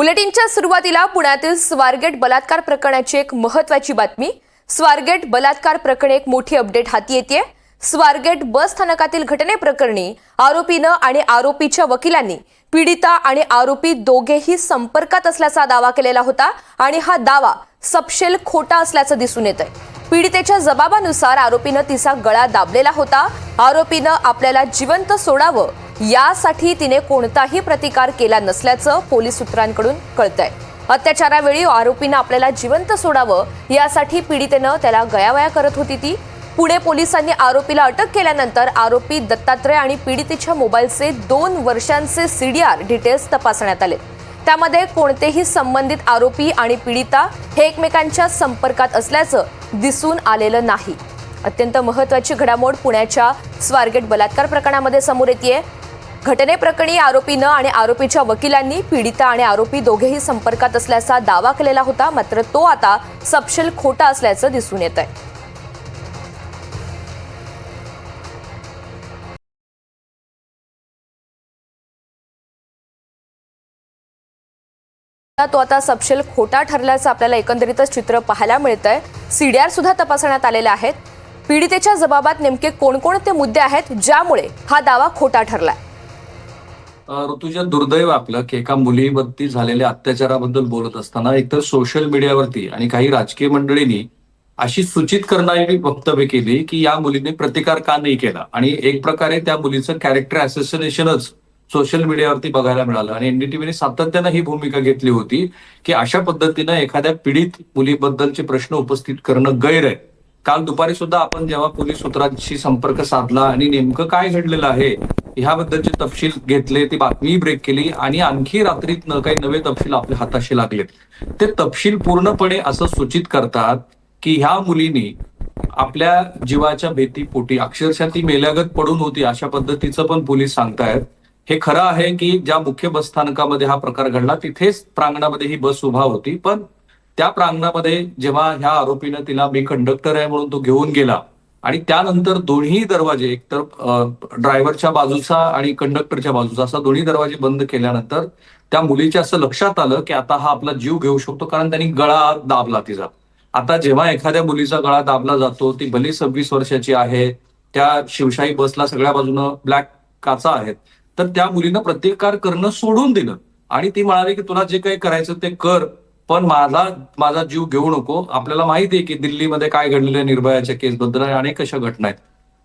बुलेटिनच्या सुरुवातीला पुण्यातील स्वारगेट बलात्कार प्रकरणाची एक महत्वाची बातमी. स्वारगेट बलात्कार प्रकरणी एक मोठी अपडेट हाती येते स्वारगेट बस स्थानकातील घटनेप्रकरणी आरोपीनं आणि आरोपीच्या वकिलांनी पीडिता आणि आरोपी दोघेही संपर्कात असल्याचा दावा केलेला होता आणि हा दावा सपशेल खोटा असल्याचं दिसून येत आहे पीडितेच्या जबाबानुसार आरोपीनं तिचा गळा दाबलेला होता. आरोपीनं आपल्याला जिवंत सोडावं यासाठी तिने कोणताही प्रतिकार केला नसल्याचं पोलीस सूत्रांकडून कळतंय. अत्याचारावेळी आरोपीनं आपल्याला जिवंत सोडावं यासाठी पीडितेनं त्याला गयावया करत होती ती. पुणे पोलिसांनी आरोपीला अटक केल्यानंतर आरोपी दत्तात्रय आणि पीडितेच्या मोबाईलचे दोन वर्षांचे सीडीआर डिटेल्स तपासण्यात आले. त्यामध्ये कोणतेही संबंधित आरोपी आणि पीडिता हे एकमेकांच्या संपर्कात असल्याचं दिसून आलेलं नाही. अत्यंत महत्वाची घडामोड पुण्याच्या स्वारगेट बलात्कार प्रकरणामध्ये समोर येते घटनेप्रकरणी आरोपीनं आणि आरोपीच्या वकिलांनी पीडिता आणि आरोपी दोघेही संपर्कात असल्याचा दावा केलेला होता मात्र तो आता सपशेल खोटा असल्याचं दिसून येत आहे तो आता सपशेल खोटा ठरल्याचं आपल्याला एकंदरीतच चित्र पाहायला मिळतंय. सीडीआर सुद्धा तपासण्यात आलेले आहेत. पीडितेच्या जबाबात नेमके कोणकोणते मुद्दे आहेत ज्यामुळे हा दावा खोटा ठरलाय? ऋतुजा दुर्दैव आपलं की एका मुलीवरती झालेल्या अत्याचाराबद्दल बोलत असताना एकतर सोशल मीडियावरती आणि काही राजकीय मंडळींनी अशी सूचित करणारी वक्तव्य केली की या मुलीने प्रतिकार का नाही केला? आणि एक प्रकारे त्या मुलीचं कॅरेक्टर असोसिएशनच सोशल मीडियावरती बघायला मिळालं. आणि एनडीटीव्हीने सातत्यानं ही भूमिका घेतली होती की अशा पद्धतीनं एखाद्या पीडित मुलीबद्दलचे प्रश्न उपस्थित करणं गैर आहे. काल दुपारी सुद्धा आपण जेव्हा पोलीस सूत्रांशी संपर्क साधला आणि नेमकं काय घडलेलं आहे ह्याबद्दलचे तपशील घेतले ती बातमी ब्रेक केली आणि आणखी रात्रीत काही नवे तपशील आपल्या हाताशी लागलेत. ते तपशील पूर्णपणे असं सूचित करतात की ह्या मुलीनी आपल्या जीवाच्या भीतीपोटी अक्षरशः ती मेल्यागत पडून होती अशा पद्धतीचं पण पोलीस सांगतायत. हे खरं आहे की ज्या मुख्य बस स्थानकामध्ये हा प्रकार घडला तिथेच प्रांगणामध्ये ही बस उभा होती. पण त्या प्रांगणामध्ये जेव्हा ह्या आरोपीनं तिला मी कंडक्टर आहे म्हणून तो घेऊन गेला आणि त्यानंतर दोन्ही दरवाजे एकतर ड्रायव्हरच्या बाजूचा आणि कंडक्टरच्या बाजूचा असा दोन्ही दरवाजे बंद केल्यानंतर त्या मुलीच्या असं लक्षात आलं की आता हा आपला जीव घेऊ शकतो कारण त्यांनी गळा दाबला तिचा. आता जेव्हा एखाद्या मुलीचा गळा दाबला जातो ती भली सव्वीस वर्षाची आहे त्या शिवशाही बसला सगळ्या बाजूनं ब्लॅक काचा आहेत तर त्या मुलीनं प्रतिकार करणं सोडून दिलं. आणि ती म्हणाली की तुला जे काही करायचं ते कर पण माझा माझा जीव घेऊ नको. आपल्याला माहिती आहे की दिल्लीमध्ये काय घडलेलं निर्भयाच्या केसबद्दल अनेक अशा घटना आहेत.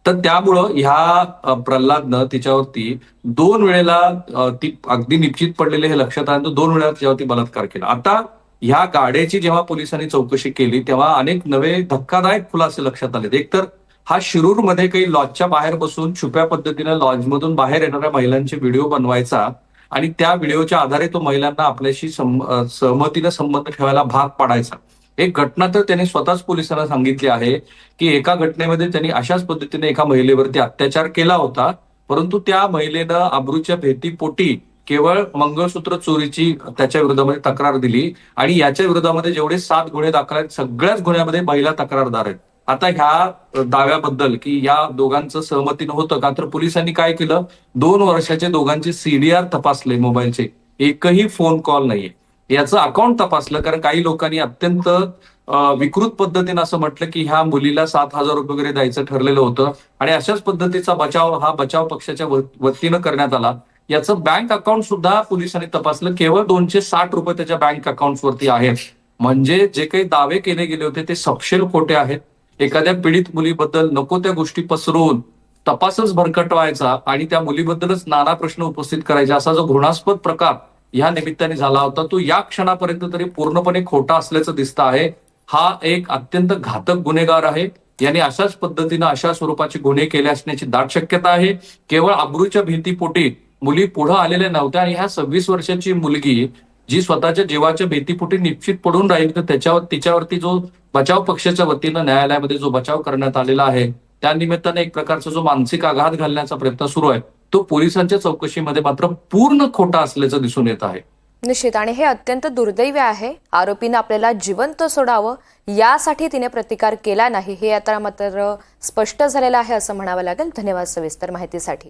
तर त्यामुळं ह्या प्रल्हादनं तिच्यावरती दोन वेळेला ती अगदी निश्चित पडलेले हे लक्षात आलं दोन वेळेला तिच्यावरती बलात्कार केला. आता ह्या गाड्याची जेव्हा पोलिसांनी चौकशी केली तेव्हा अनेक नवे धक्कादायक खुलासे लक्षात आले एक तर हा शिरूरमध्ये काही लॉजच्या बाहेर बसून छुप्या पद्धतीने लॉजमधून बाहेर येणाऱ्या महिलांचे व्हिडिओ बनवायचा आणि त्या व्हिडिओच्या आधारे तो महिलांना आपल्याशी सहमतीनं संबंध ठेवायला भाग पाडायचा. एक घटना तर त्यांनी स्वतःच पोलिसांना सांगितली आहे की एका घटनेमध्ये त्यांनी अशाच पद्धतीने एका महिलेवरती अत्याचार केला होता परंतु त्या महिलेनं अब्रूच्या भेटीपोटी केवळ मंगळसूत्र चोरीची त्याच्या विरोधामध्ये तक्रार दिली आणि याच्या विरोधामध्ये जेवढे सात गुन्हे दाखल आहेत सगळ्याच गुन्ह्यामध्ये महिला तक्रारदार आहेत. आता ह्या दाव्याबद्दल की या दोघांचं सहमतीनं होतं का? तर पोलिसांनी काय केलं? दोन वर्षाचे दोघांचे सीडीआर तपासले मोबाईलचे. एकही फोन कॉल नाहीये. याचं अकाउंट तपासलं कारण काही लोकांनी अत्यंत विकृत पद्धतीने असं म्हटलं की ह्या मुलीला सात हजार रुपये वगैरे द्यायचं ठरलेलं होतं आणि अशाच पद्धतीचा बचाव हा बचाव पक्षाच्या वतीनं करण्यात आला. याचं बँक अकाउंट सुद्धा पोलिसांनी तपासलं. केवळ दोनशे साठ रुपये त्याच्या बँक अकाउंट वरती आहेत. म्हणजे जे काही दावे केले गेले होते ते सपशेल खोटे आहेत. एखाद्या पीडित मुलीबद्दल नको त्या गोष्टी पसरवून तपासच भरकटवायचा आणि त्या मुलीबद्दलच नाना प्रश्न उपस्थित करायचा. असा जो घृणास्पद प्रकार या निमित्ताने झाला होता तो या क्षणापर्यंत तरी पूर्णपणे खोटा असल्याचं दिसतं आहे. हा एक अत्यंत घातक गुन्हेगार आहे. याने अशाच पद्धतीनं अशा स्वरूपाचे गुन्हे केले असण्याची दाट शक्यता आहे. केवळ अब्रूच्या भीतीपोटी मुली पुढे आलेल्या नव्हत्या आणि ह्या सव्वीस वर्षाची मुलगी जी स्वतःच्या जीवाच्या भीतीपोटी निश्चित पडून राहील तर त्याच्यावर तिच्यावरती जो बचाव पक्षाच्या वतीनं न्यायालयामध्ये जो बचाव करण्यात आलेला आहे त्या निमित्ताने एक प्रकारचा जो मानसिक आघात घालण्याचा प्रयत्न सुरू आहे. तो पोलिसांच्या चौकशीमध्ये मात्र पूर्ण खोटा असल्याचं दिसून येत आहे. निश्चित. आणि हे अत्यंत दुर्दैवी आहे. आरोपीनं आपल्याला जिवंत सोडावं यासाठी तिने प्रतिकार केला नाही हे आता मात्र स्पष्ट झालेलं आहे असं म्हणावं लागेल. धन्यवाद सविस्तर माहितीसाठी.